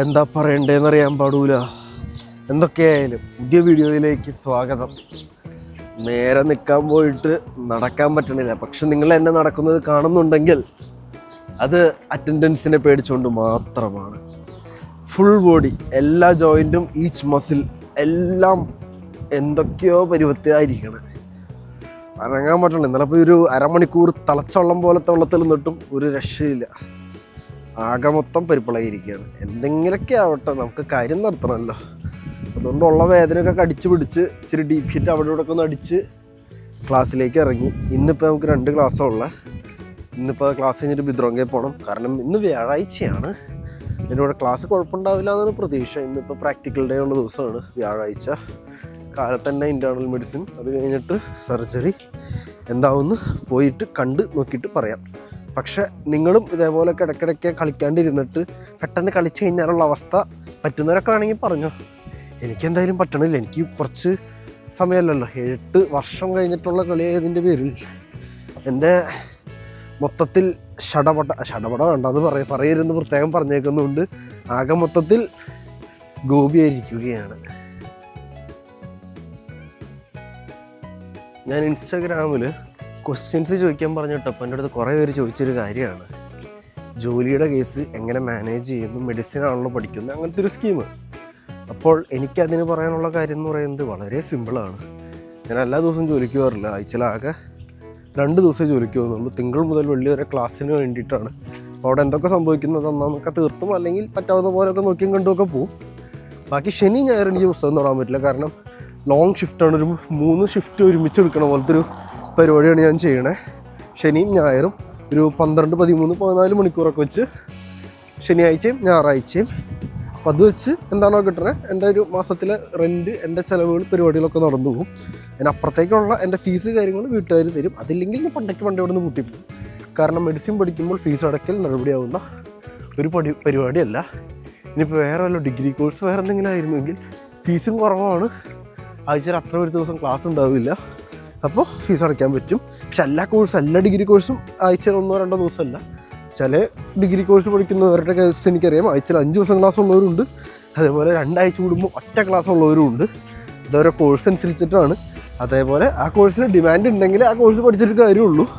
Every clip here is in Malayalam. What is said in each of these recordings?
എന്താ പറയണ്ടേന്ന് അറിയാൻ പാടൂല. എന്തൊക്കെയായാലും പുതിയ വീഡിയോയിലേക്ക് സ്വാഗതം. നേരെ നിൽക്കാൻ പോയിട്ട് നടക്കാൻ പറ്റണില്ല. പക്ഷെ നിങ്ങൾ എന്നെ നടക്കുന്നത് കാണുന്നുണ്ടെങ്കിൽ അത് അറ്റൻഡൻസിനെ പേടിച്ചുകൊണ്ട് മാത്രമാണ്. ഫുൾ ബോഡി എല്ലാ ജോയിന്റും ഈച്ച് മസിൽ എല്ലാം എന്തൊക്കെയോ പരുവത്തിലായിരിക്കണം. അനങ്ങാൻ പറ്റണം ഇന്നലെ ഇപ്പോൾ ഒരു അരമണിക്കൂർ തളച്ചവെള്ളം പോലത്തെ വെള്ളത്തിൽ നിന്നിട്ടും ഒരു രക്ഷയില്ല. ആകെ മൊത്തം പരിപ്പിളായിരിക്കുകയാണ്. എന്തെങ്കിലുമൊക്കെ ആവട്ടെ നമുക്ക് കാര്യം നടത്തണമല്ലോ. അതുകൊണ്ടുള്ള വേദനയൊക്കെ കടിച്ച് പിടിച്ച് ഇച്ചിരി ഡീപ് ഹിറ്റ് അവിടെ ഇവിടെ ഒക്കെ ഒന്ന് അടിച്ച് ക്ലാസ്സിലേക്ക് ഇറങ്ങി. ഇന്നിപ്പോൾ നമുക്ക് രണ്ട് ക്ലാസ്സാണ് ഉള്ളത് ഇന്നിപ്പോൾ ക്ലാസ് കഴിഞ്ഞിട്ട് ബിദ്രോങ്കയിൽ പോകണം കാരണം ഇന്ന് വ്യാഴാഴ്ചയാണ്. എന്റെ കൂടെ ക്ലാസ് കുഴപ്പമുണ്ടാവില്ല എന്നൊരു പ്രതീക്ഷ. ഇന്നിപ്പോൾ പ്രാക്ടിക്കൽ ഡേ ഉള്ള ദിവസമാണ് വ്യാഴാഴ്ച. കാലത്ത് തന്നെ ഇന്റേർണൽ മെഡിസിൻ അത് കഴിഞ്ഞിട്ട് സർജറി എന്താവുമെന്ന് പോയിട്ട് കണ്ട് നോക്കിയിട്ട് പറയാം. പക്ഷെ നിങ്ങളും ഇതേപോലെയൊക്കെ ഇടയ്ക്കിടയ്ക്ക് കളിക്കാണ്ടിരുന്നിട്ട് പെട്ടെന്ന് കളിച്ചു കഴിഞ്ഞാലുള്ള അവസ്ഥ പറ്റുന്നവരൊക്കെ ആണെങ്കിൽ പറഞ്ഞു? എനിക്കെന്തായാലും പറ്റണില്ല. എനിക്ക് കുറച്ച് സമയമല്ലല്ലോ. എട്ട് വർഷം കഴിഞ്ഞിട്ടുള്ള കളിയായതിന്റെ പേരിൽ? എന്റെ മൊത്തത്തിൽ ഷടപട ഷടപട വേണ്ടെന്ന് പറയ പറയരുന്ന് പ്രത്യേകം പറഞ്ഞേക്കുന്നുണ്ട് ആകെ മൊത്തത്തിൽ ഗോപിയായിരിക്കുകയാണ്. ഞാൻ ഇൻസ്റ്റാഗ്രാമിൽ ക്വസ്റ്റ്യൻസ് ചോദിക്കാൻ പറഞ്ഞിട്ടപ്പോൾ എന്റെ അടുത്ത് കുറേ പേര് ചോദിച്ചൊരു കാര്യമാണ്. ജോലിയുടെ കേസ് എങ്ങനെ മാനേജ് ചെയ്യുന്നു മെഡിസിൻ ആണല്ലോ പഠിക്കുന്നത് അങ്ങനത്തെ ഒരു സ്കീം അപ്പോൾ എനിക്കതിന് പറയാനുള്ള കാര്യം എന്ന് പറയുന്നത് വളരെ സിമ്പിളാണ് ഞാൻ എല്ലാ ദിവസവും ജോലിക്ക് പോകാറില്ല. ആഴ്ചയിലാകെ രണ്ട് ദിവസമേ ജോലിക്ക് പോകുന്നുള്ളൂ. തിങ്കൾ മുതൽ വെള്ളി വരെ ക്ലാസ്സിന് വേണ്ടിയിട്ടാണ്. അവിടെ എന്തൊക്കെ സംഭവിക്കുന്നത് എന്നൊക്കെ തീർത്തും അല്ലെങ്കിൽ പറ്റാവുന്ന പോലെയൊക്കെ നോക്കിയും കണ്ടുമൊക്കെ പോവും. ബാക്കി ശനി ഞായർ എനിക്ക് പുസ്തകം തൊടാൻ പറ്റില്ല. കാരണം ലോങ് ഷിഫ്റ്റാണ് ഒരു മൂന്ന് ഷിഫ്റ്റ് ഒരുമിച്ച് എടുക്കണ പോലത്തെ ഒരു പരിപാടിയാണ് ഞാൻ ചെയ്യണേ. ശനിയും ഞായറും ഒരു പന്ത്രണ്ട് പതിമൂന്ന് പതിനാല് മണിക്കൂറൊക്കെ വെച്ച് ശനിയാഴ്ചയും ഞായറാഴ്ചയും. അപ്പം അത് വെച്ച് എന്താണോ കിട്ടണേ എന്റെ ഒരു മാസത്തിലെ റെന്റ് എന്റെ ചിലവുകൾ പരിപാടികളൊക്കെ നടന്നു പോകും. അതിന് അപ്പുറത്തേക്കുള്ള എന്റെ ഫീസ് കാര്യങ്ങൾ വീട്ടുകാർ തരും. അതില്ലെങ്കിൽ ഞാൻ പണ്ടേക്ക് പണ്ട് ഇവിടെ നിന്ന് കൂട്ടിപ്പോകും. കാരണം മെഡിസിൻ പഠിക്കുമ്പോൾ ഫീസ് അടയ്ക്കൽ നടപടിയാവുന്ന ഒരു പടി പരിപാടിയല്ല. ഇനിയിപ്പോൾ വേറെ വല്ല ഡിഗ്രി കോഴ്സ് വേറെ എന്തെങ്കിലും ആയിരുന്നെങ്കിൽ ഫീസും കുറവാണ്. ആഴ്ചയിൽ അത്ര ഒരു ദിവസം ക്ലാസ് ഉണ്ടാവില്ല. അപ്പോൾ ഫീസ് അടയ്ക്കാൻ പറ്റും. പക്ഷെ എല്ലാ കോഴ്സും എല്ലാ ഡിഗ്രി കോഴ്സും ആഴ്ചയിൽ ഒന്നോ രണ്ടോ ദിവസമല്ല. ചില ഡിഗ്രി കോഴ്സ് പഠിക്കുന്നവരുടെ കേസ് എനിക്കറിയാം. ആഴ്ചയിൽ അഞ്ച് ദിവസം ക്ലാസ് ഉള്ളവരുണ്ട്. അതേപോലെ രണ്ടാഴ്ച കൂടുമ്പോൾ ഒറ്റ ക്ലാസ് ഉള്ളവരുമുണ്ട്. ഇതോരോ കോഴ്സ് അനുസരിച്ചിട്ടാണ്. അതേപോലെ ആ കോഴ്സിന് ഡിമാൻഡ് ഉണ്ടെങ്കിൽ ആ കോഴ്സ് പഠിച്ചിട്ട് കാര്യമുള്ളൂ.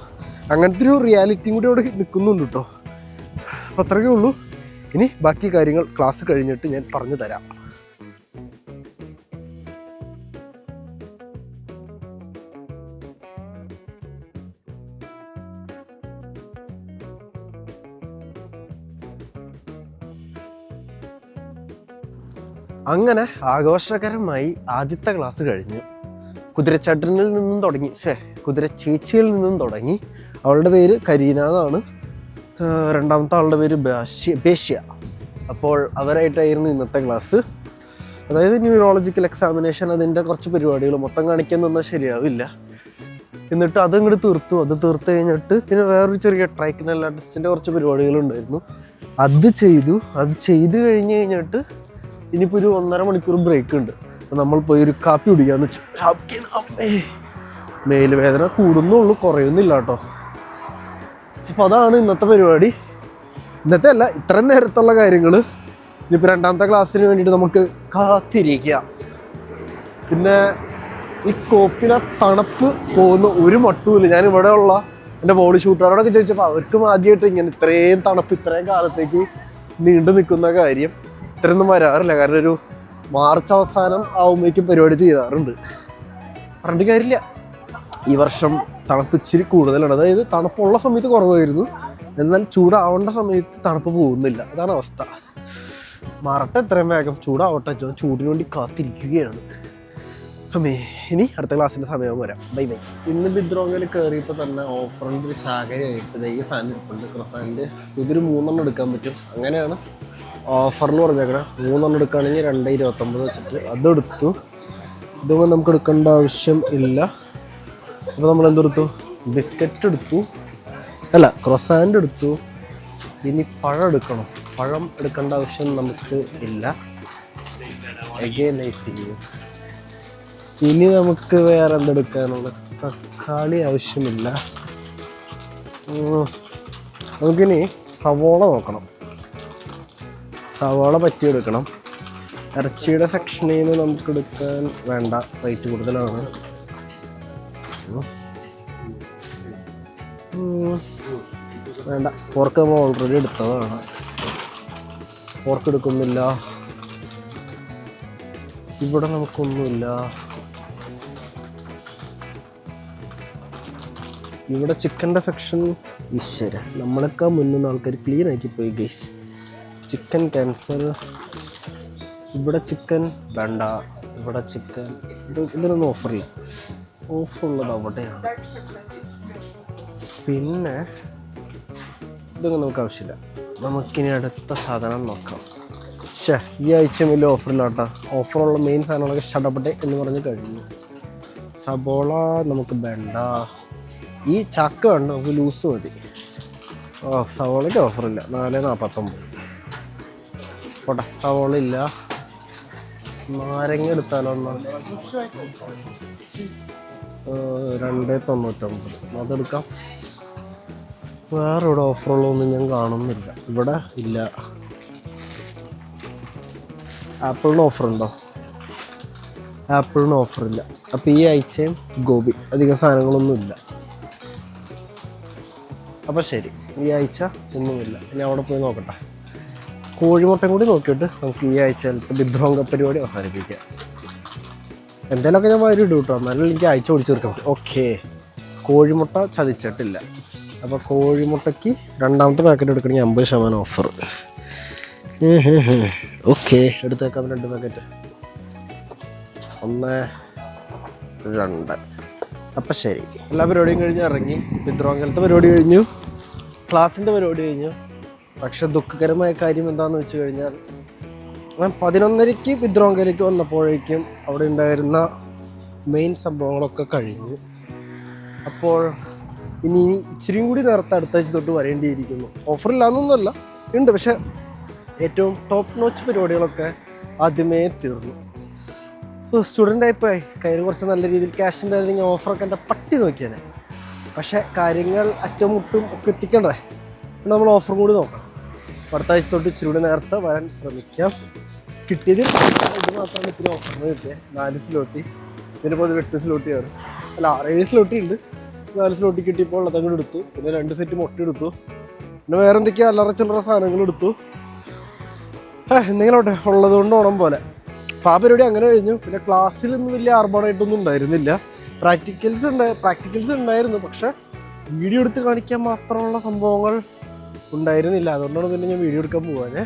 അങ്ങനത്തെ ഒരു റിയാലിറ്റിയും കൂടി അവിടെ നിൽക്കുന്നുണ്ട് കേട്ടോ. അപ്പോൾ അത്രയേ ഉള്ളൂ. ഇനി ബാക്കി കാര്യങ്ങൾ ക്ലാസ് കഴിഞ്ഞിട്ട് ഞാൻ പറഞ്ഞു തരാം അങ്ങനെ ആഘോഷകരമായി ആദ്യത്തെ ക്ലാസ് കഴിഞ്ഞു കുതിരച്ചട്ടനിൽ നിന്നും തുടങ്ങി. ശേ കുതിരച്ചേച്ചിയിൽ നിന്നും തുടങ്ങി. അവളുടെ പേര് കരീന എന്നാണ്. രണ്ടാമത്തെ ആളുടെ പേര് ബാഷ്യ ബേഷ്യ. അപ്പോൾ അവരായിട്ടായിരുന്നു ഇന്നത്തെ ക്ലാസ്. അതായത് ന്യൂറോളജിക്കൽ എക്സാമിനേഷൻ അതിന്റെ കുറച്ച് പരിപാടികൾ മൊത്തം കാണിക്കാൻ തന്നാൽ ശരിയാവില്ല. എന്നിട്ട് അത് തീർത്തു. അത് തീർത്ത് കഴിഞ്ഞിട്ട് പിന്നെ വേറൊരു ചെറിയ ട്രൈക്കിനൽ ആർട്ടിസ്റ്റിന്റെ കുറച്ച് പരിപാടികളുണ്ടായിരുന്നു. അത് ചെയ്തു. അത് ചെയ്ത് കഴിഞ്ഞ് കഴിഞ്ഞിട്ട് ഇനിയിപ്പോൾ ഒരു ഒന്നര മണിക്കൂർ ബ്രേക്ക് ഉണ്ട്. നമ്മൾ പോയി ഒരു കാപ്പി കുടിക്കാന്ന് വെച്ചു. അമ്മേ. മേലുവേദന കൂടുന്നുള്ളൂ കുറയുന്നില്ല കേട്ടോ അപ്പോൾ അതാണ് ഇന്നത്തെ പരിപാടി. ഇന്നത്തെ അല്ല ഇത്രയും നേരത്തുള്ള കാര്യങ്ങൾ ഇനിയിപ്പോൾ രണ്ടാമത്തെ ക്ലാസ്സിന് വേണ്ടിയിട്ട് നമുക്ക് കാത്തിരിക്കുക പിന്നെ ഈ കോപ്പിലെ തണുപ്പ് പോകുന്ന ഒരു മട്ടുമില്ല. ഞാൻ ഇവിടെ ഉള്ള എന്റെ ബോഡി ഷൂട്ടറോടൊക്കെ ചോദിച്ചപ്പോൾ അവർക്കും ആദ്യമായിട്ട് ഇങ്ങനെ ഇത്രയും തണുപ്പ് ഇത്രയും കാലത്തേക്ക് നീണ്ടു നിൽക്കുന്ന കാര്യം. ഇത്രയൊന്നും വരാറില്ല. കാരണം ഒരു മാർച്ച് അവസാനം ആവുമ്പോഴേക്കും പരിപാടി തീരാറുണ്ട്. പറഞ്ഞിട്ട് കാര്യമില്ല. ഈ വർഷം തണുപ്പ് ഇച്ചിരി കൂടുതലാണ്. അതായത് തണുപ്പുള്ള സമയത്ത് കുറവായിരുന്നു. എന്നാൽ ചൂടാവേണ്ട സമയത്ത് തണുപ്പ് പോകുന്നില്ല. അതാണ് അവസ്ഥ. മറട്ടെ എത്രയും വേഗം. ചൂടാവട്ടെ. ചൂടിന് വേണ്ടി കാത്തിരിക്കുകയാണ്. അമ്മേ ഇനി അടുത്ത ക്ലാസ്സിന്റെ സമയം വരാം. ബൈ ബൈ ഇന്ന് ബിദ്രോങ്ങിൽ കയറിയപ്പോൾ തന്നെ ഓഫറിന്റെ ഒരു ചാകരയായിട്ട് ഈ സാധനം ഇരിപ്പുണ്ട്. ക്രൊസാന്റെ ഇതൊരു മൂന്നെണ്ണം എടുക്കാൻ പറ്റും. അങ്ങനെയാണ് ഓഫറിന് പറഞ്ഞേക്കണേ. മൂന്നെണ്ണം എടുക്കുകയാണെങ്കിൽ രണ്ട് ഇരുപത്തൊമ്പത് വെച്ചിട്ട് അതെടുത്തു ഇതൊന്നും നമുക്ക് എടുക്കേണ്ട ആവശ്യം ഇല്ല. അപ്പോൾ നമ്മൾ എന്തെടുത്തു ബിസ്ക്കറ്റ് എടുത്തു. അല്ല ക്രൊസാൻഡ് എടുത്തു. ഇനി പഴം എടുക്കണം. പഴം എടുക്കേണ്ട ആവശ്യം നമുക്ക് ഇല്ല. ഐ നൈസ് യു ഇനി നമുക്ക് വേറെ എന്തെടുക്കാനുള്ള തക്കാളി ആവശ്യമില്ല. നമുക്കിനി സവോള നോക്കണം. സവാള പറ്റിയെടുക്കണം. ഇറച്ചിയുടെ സെക്ഷനിൽ നിന്ന് നമുക്ക് എടുക്കാൻ വേണ്ട റേറ്റ് കൂടുതലാണ്. വേണ്ട. പോർക്ക് നമ്മൾ ഓൾറെഡി എടുത്തതാണ്. പോർക്ക് എടുക്കുന്നില്ല. ഇവിടെ നമുക്കൊന്നുമില്ല. ഇവിടെ ചിക്കന്റെ സെക്ഷൻ ഈശ്വര നമ്മളൊക്കെ മുന്നേ ആൾക്കാർ ക്ലീൻ ആക്കി പോയി ഗൈസ് ചിക്കൻ ക്യാൻസൽ ഇവിടെ ചിക്കൻ വേണ്ട. ഇവിടെ ചിക്കൻ ഇത് ഇതിനൊന്നും ഓഫറില്ല ഓഫറുള്ളത് അവിടെയാണ്. പിന്നെ ഇതൊന്നും നമുക്ക് ആവശ്യമില്ല. നമുക്കിനി അടുത്ത സാധനം നോക്കാം. ഷേ ഈ ആഴ്ച വലിയ ഓഫറില്ലാട്ടാ ഓഫറുള്ള മെയിൻ സാധനങ്ങളൊക്കെ ഷടപട്ടെ എന്ന് പറഞ്ഞ് കഴിഞ്ഞു. സബോള നമുക്ക് വേണ്ട. ഈ ചക്ക ഉണ്ട് നമുക്ക് ലൂസ് മതി. ഓ സവോളയ്ക്ക് ഓഫറില്ല നാല് നാൽപ്പത്തൊമ്പത് പോട്ടെ സവോള ഇല്ല. നാരങ്ങ എടുത്താലോ രണ്ട് തൊണ്ണൂറ്റൊമ്പത്. അതെടുക്കാം വേറെ ഇവിടെ ഓഫറുള്ളതൊന്നും ഞാൻ കാണുന്നില്ല. ഇവിടെ ഇല്ല. ആപ്പിളിന് ഓഫർ ഉണ്ടോ? ആപ്പിളിന് ഓഫർ ഇല്ല. അപ്പോൾ ഈ ആഴ്ചയും ഗോപി. അധികം സാധനങ്ങളൊന്നും ഇല്ല. അപ്പോൾ ശരി. ഈ ആഴ്ച ഒന്നുമില്ല. ഇനി അവിടെ പോയി നോക്കട്ടെ. കോഴിമുട്ടയും കൂടി നോക്കിയിട്ട് നമുക്ക് ഈ ആഴ്ച ചിലപ്പോൾ ബിദ്രോങ്ക പരിപാടി അവസാനിപ്പിക്കാം. എന്തായാലുമൊക്കെ ഞാൻ വരും ഇടും കേട്ടോ എന്നാലും എനിക്ക് ആഴ്ച ഓടിച്ചു തീർക്കാൻ ഓക്കെ. കോഴിമുട്ട ചതിച്ചിട്ടില്ല. അപ്പോൾ കോഴിമുട്ടയ്ക്ക് രണ്ടാമത്തെ പാക്കറ്റ് എടുക്കണമെങ്കിൽ അമ്പത് ശതമാനം ഓഫർ ഓക്കെ. എടുത്തേക്കാം രണ്ട് പാക്കറ്റ് ഒന്ന് രണ്ട്. അപ്പം ശരി. എല്ലാ പരിപാടിയും കഴിഞ്ഞ് ഇറങ്ങി. വിദ്രോഹലത്തെ പരിപാടി കഴിഞ്ഞു. ക്ലാസ്സിന്റെ പരിപാടി കഴിഞ്ഞു. പക്ഷെ ദുഃഖകരമായ കാര്യം എന്താണെന്ന് വെച്ച് കഴിഞ്ഞാൽ ഞാൻ പതിനൊന്നരയ്ക്ക് വിദ്രോഹയിലേക്ക് വന്നപ്പോഴേക്കും അവിടെ ഉണ്ടായിരുന്ന മെയിൻ സംഭവങ്ങളൊക്കെ കഴിഞ്ഞു. അപ്പോൾ ഇനി ഇച്ചിരിയും കൂടി നേരത്തെ അടുത്ത ആഴ്ച തൊട്ട് വരേണ്ടിയിരിക്കുന്നു. ഓഫറില്ലാന്നൊന്നുമല്ല ഉണ്ട്. പക്ഷേ ഏറ്റവും ടോപ്പ് നോച്ച് പരിപാടികളൊക്കെ ആദ്യമേ തീർന്നു. സ്റ്റുഡന്റ് ആയിപ്പോയി കയ്യിൽ കുറച്ച് നല്ല രീതിയിൽ ക്യാഷ് ഉണ്ടായിരുന്നെങ്കിൽ ഓഫറൊക്കെ എന്റെ പട്ടി നോക്കിയാൽ പക്ഷേ കാര്യങ്ങൾ അറ്റമുട്ടും ഒക്കെ എത്തിക്കണ്ടേ? നമ്മൾ ഓഫറും കൂടി നോക്കണം. അടുത്ത ആഴ്ച തൊട്ട് ഇച്ചിരി കൂടി നേരത്തെ വരാൻ ശ്രമിക്കാം. കിട്ടിയത് ഇത് മാത്രമാണ് ഇത്തിരി ഓഫറിന് കിട്ടിയത് നാല് സ്ലോട്ടി ഇതിന് അത് എട്ട് സ്ലോട്ടിയാണ് അല്ല ആറ് ഏഴ് സ്ലോട്ടി ഉണ്ട്. നാല് സ്ലോട്ടി കിട്ടിയപ്പോൾ അതങ്ങോട്ട് എടുത്തു. പിന്നെ രണ്ട് സെറ്റ് മുട്ട എടുത്തു. പിന്നെ വേറെ എന്തൊക്കെയോ അല്ലറ ചില്ലറ സാധനങ്ങൾ എടുത്തു. എന്തെങ്കിലും ഉള്ളത് കൊണ്ട് ഓണം പോലെ. അപ്പോൾ ആ പരിപാടി അങ്ങനെ കഴിഞ്ഞു. പിന്നെ ക്ലാസ്സിലൊന്നും വലിയ ആർഭാടായിട്ടൊന്നും ഉണ്ടായിരുന്നില്ല. പ്രാക്ടിക്കൽസ് ഉണ്ട് പ്രാക്ടിക്കൽസ് ഉണ്ടായിരുന്നു. പക്ഷെ വീഡിയോ എടുത്ത് കാണിക്കാൻ മാത്രമുള്ള സംഭവങ്ങൾ ഉണ്ടായിരുന്നില്ല. അതുകൊണ്ടാണ് പിന്നെ ഞാൻ വീഡിയോ എടുക്കാൻ പോകാനേ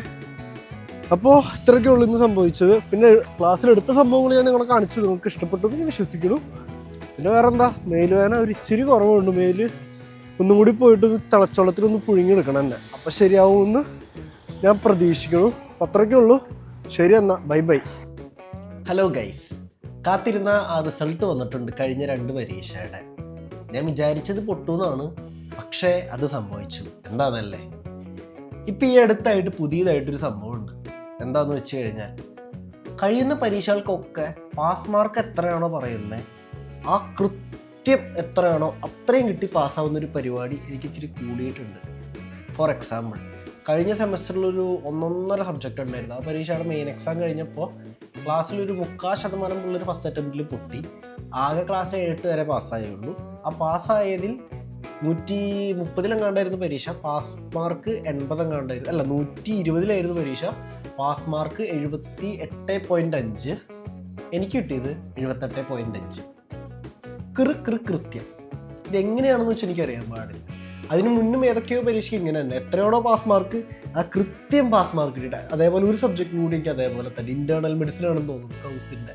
അപ്പോൾ ഇത്രയൊക്കെ ഉള്ളൂ ഇന്ന് സംഭവിച്ചത്. പിന്നെ ക്ലാസ്സിലെടുത്ത സംഭവങ്ങൾ ഞാൻ നിങ്ങളെ കാണിച്ചു. നിങ്ങൾക്ക് ഇഷ്ടപ്പെട്ടത് ഞാൻ വിശ്വസിക്കുന്നു. പിന്നെ വേറെ എന്താ മേൽ വേന ഒരു ഇച്ചിരി കുറവുണ്ട്. മേൽ ഒന്നും കൂടി പോയിട്ട് ഒന്ന് തിളച്ചോളത്തിലൊന്ന് പുഴുങ്ങിയെടുക്കണം തന്നെ. അപ്പം ശരിയാവുമെന്ന് ഞാൻ പ്രതീക്ഷിക്കുന്നു. അത്രയൊക്കെ ഉള്ളൂ. ശരി എന്നാൽ ബൈ ബൈ. ഹലോ ഗൈസ് കാത്തിരുന്ന ആ റിസൾട്ട് വന്നിട്ടുണ്ട് കഴിഞ്ഞ രണ്ട് പരീക്ഷയുടെ. ഞാൻ വിചാരിച്ചത് പൊട്ടുമെന്നാണ് പക്ഷേ അത് സംഭവിച്ചു. എന്താണെന്നല്ലേ ഇപ്പം ഈ അടുത്തായിട്ട് പുതിയതായിട്ടൊരു സംഭവമുണ്ട്. എന്താണെന്ന് വെച്ച് കഴിഞ്ഞാൽ കഴിയുന്ന പരീക്ഷകൾക്കൊക്കെ പാസ് മാർക്ക് എത്രയാണോ പറയുന്നത് ആ കൃത്യം എത്രയാണോ അത്രയും കിട്ടി പാസ്സാവുന്ന ഒരു പരിപാടി എനിക്ക് ഇച്ചിരി കൂടിയിട്ടുണ്ട്. ഫോർ എക്സാമ്പിൾ കഴിഞ്ഞ സെമസ്റ്ററിൽ ഒരു ഒന്നൊന്നര സബ്ജക്റ്റ് ഉണ്ടായിരുന്നു. ആ പരീക്ഷയുടെ മെയിൻ എക്സാം കഴിഞ്ഞപ്പോൾ ക്ലാസ്സിൽ ഒരു മുക്കാൽ ശതമാനം പിള്ളേർ ഫസ്റ്റ് അറ്റംപ്റ്റിൽ പൊട്ടി. ആകെ ക്ലാസ്സിൽ എട്ട് വരെ പാസ്സായുള്ളൂ. ആ പാസ്സായതിൽ നൂറ്റി മുപ്പതിലെങ്ങാണ്ടായിരുന്നു പരീക്ഷ? പാസ് മാർക്ക് എൺപതെങ്ങാണ്ടായിരുന്നു അല്ല നൂറ്റി ഇരുപതിലായിരുന്നു പരീക്ഷ. പാസ് മാർക്ക് എഴുപത്തി എട്ട് പോയിന്റ് അഞ്ച്. എനിക്ക് കിട്ടിയത് എഴുപത്തെട്ട് പോയിന്റ് അഞ്ച്. കൃ കൃ കൃത്യം. ഇതെങ്ങനെയാണെന്ന് വെച്ചാൽ എനിക്കറിയാൻ പാടില്ല. അതിന് മുന്നും ഏതൊക്കെയോ പരീക്ഷയ്ക്ക് ഇങ്ങനെ തന്നെ. എത്രയോടോ പാസ് മാർക്ക് ആ കൃത്യം പാസ് മാർക്ക് കിട്ടിയിട്ട് അതേപോലെ ഒരു സബ്ജക്റ്റ് കൂടി എനിക്ക് അതേപോലെ തന്നെ ഇന്റേണൽ മെഡിസിൻ ആണെന്ന് തോന്നുന്നു കൗസിന്റെ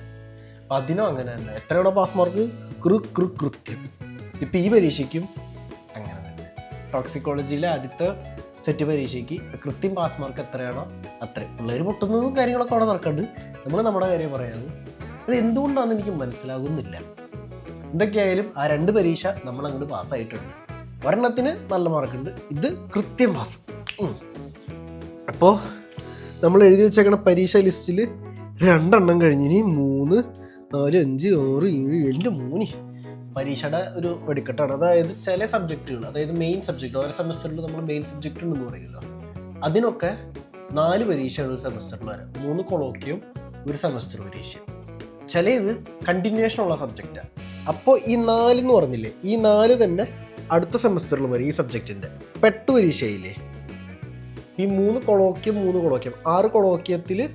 അപ്പം അതിനും അങ്ങനെ തന്നെ. എത്രയോടോ പാസ് മാർക്ക് കൃ കൃ കൃത്യം. ഇപ്പം ഈ പരീക്ഷയ്ക്കും അങ്ങനെ തന്നെ. ടോക്സിക്കോളജിയിലെ ആദ്യത്തെ സെറ്റ് പരീക്ഷയ്ക്ക് കൃത്യം പാസ് മാർക്ക് എത്രയാണോ അത്രയും പിള്ളേർ പൊട്ടുന്നതും കാര്യങ്ങളൊക്കെ അവിടെ നടക്കുന്നുണ്ട് നമ്മൾ നമ്മുടെ കാര്യം പറയാതെ അത് എന്തുകൊണ്ടാണെന്ന് എനിക്ക് മനസ്സിലാകുന്നില്ല. എന്തൊക്കെയായാലും ആ രണ്ട് പരീക്ഷ നമ്മൾ അങ്ങോട്ട് പാസ്സായിട്ടുണ്ട് ഒരെണ്ണത്തിന് നല്ല മാർക്കുണ്ട്. ഇത് കൃത്യം പാസ് അപ്പോൾ നമ്മൾ എഴുതി വെച്ചേക്കണ പരീക്ഷ ലിസ്റ്റിൽ രണ്ടെണ്ണം കഴിഞ്ഞിനി മൂന്ന് നാല് അഞ്ച് ആറ് ഏഴ് എന്റെ മൂന്ന് പരീക്ഷയുടെ ഒരു വെടിക്കെട്ടാണ്. അതായത് ചില സബ്ജക്റ്റുകൾ അതായത് മെയിൻ സബ്ജക്റ്റ് ഓരോ സെമസ്റ്ററിൽ നമ്മൾ മെയിൻ സബ്ജക്റ്റ് ഉണ്ടെന്ന് പറയുമല്ലോ. അതിനൊക്കെ നാല് പരീക്ഷയാണ് ഒരു സെമസ്റ്ററിൽ വരാം. മൂന്ന് കൊളോക്കിയും ഒരു സെമസ്റ്റർ പരീക്ഷ. ചിലത് കണ്ടിന്യൂഷൻ ഉള്ള സബ്ജക്റ്റാണ് അപ്പോൾ ഈ നാല് എന്ന് പറഞ്ഞില്ലേ ഈ നാല് തന്നെ അടുത്ത സെമസ്റ്ററിൽ വരും ഈ സബ്ജക്റ്റിന്റെ പെട്ടു ഈ മൂന്ന് കൊളോക്യം മൂന്ന് കൊളോക്യം. ആറ് കൊളോക്യത്തിൽ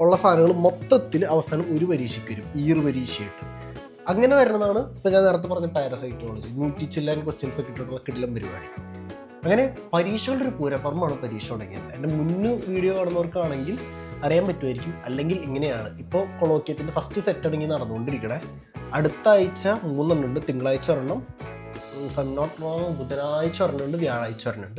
ഉള്ള സാധനങ്ങൾ മൊത്തത്തിൽ അവസാനം ഒരു പരീക്ഷയ്ക്ക് വരും. ഈ ഒരു പരീക്ഷയായിട്ട്. അങ്ങനെ വരുന്നതാണ് ഇപ്പം ഞാൻ നേരത്തെ പറഞ്ഞ പാരസൈറ്റോളജി നൂറ്റി ചില്ലാൻ ക്വസ്റ്റ്യൻസ് ഒക്കെ ഇട്ടിട്ടുള്ള കിടിലം പരിപാടി. അങ്ങനെ പരീക്ഷകളുടെ ഒരു പൂരപ്പറമ്പാണ് പരീക്ഷ തുടങ്ങിയത്. എന്റെ മുന്ന് വീഡിയോ കാണുന്നവർക്കാണെങ്കിൽ അറിയാൻ പറ്റുമായിരിക്കും. അല്ലെങ്കിൽ ഇങ്ങനെയാണ്. ഇപ്പോൾ കൊളോക്കിയത്തിന്റെ ഫസ്റ്റ് സെറ്റ് അടങ്ങി നടന്നുകൊണ്ടിരിക്കണേ. അടുത്ത ആഴ്ച മൂന്നെണ്ണം ഉണ്ട്. തിങ്കളാഴ്ച ഒരെണ്ണം. ഇഫ് ഐം നോട്ട് റോങ് ബുധനാഴ്ച ഒരെണ്ണമുണ്ട് വ്യാഴാഴ്ച ഒരെണ്ണമുണ്ട്